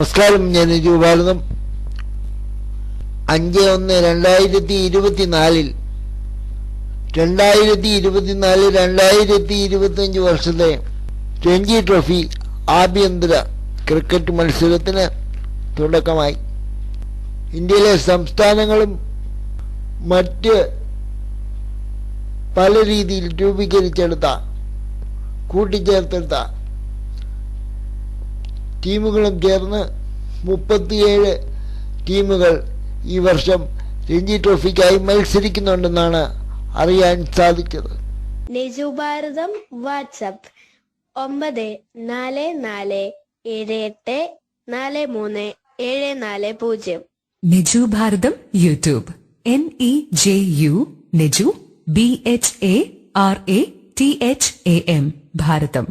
നമസ്കാരം ഞാൻ രൂപാലനം അഞ്ച് ഒന്ന് രണ്ടായിരത്തി ഇരുപത്തിനാലിൽ രണ്ടായിരത്തി ഇരുപത്തിനാല് രണ്ടായിരത്തി ഇരുപത്തിയഞ്ച് വർഷത്തെ രഞ്ജി ട്രോഫി ആഭ്യന്തര ക്രിക്കറ്റ് മത്സരത്തിന് തുടക്കമായി. ഇന്ത്യയിലെ സംസ്ഥാനങ്ങളും മറ്റ് പല രീതിയിൽ രൂപീകരിച്ചെടുത്ത കൂട്ടിച്ചേർത്തെടുത്ത ടീമുകളും ചേർന്ന് മുപ്പത്തിയേഴ് ടീമുകൾ ഈ വർഷം രഞ്ജി ട്രോഫിക്കായി മത്സരിക്കുന്നുണ്ടെന്നാണ് അറിയാൻ സാധിച്ചത്. നിജുഭാരതം വാട്സപ്പ് ഒമ്പത് നാല് നാല് ഏഴ് എട്ട് നാല് മൂന്ന് ഏഴ് നാല് പൂജ്യം. Niju Bharatham YouTube. N E J U Niju B H A R A T H A M Bharatham.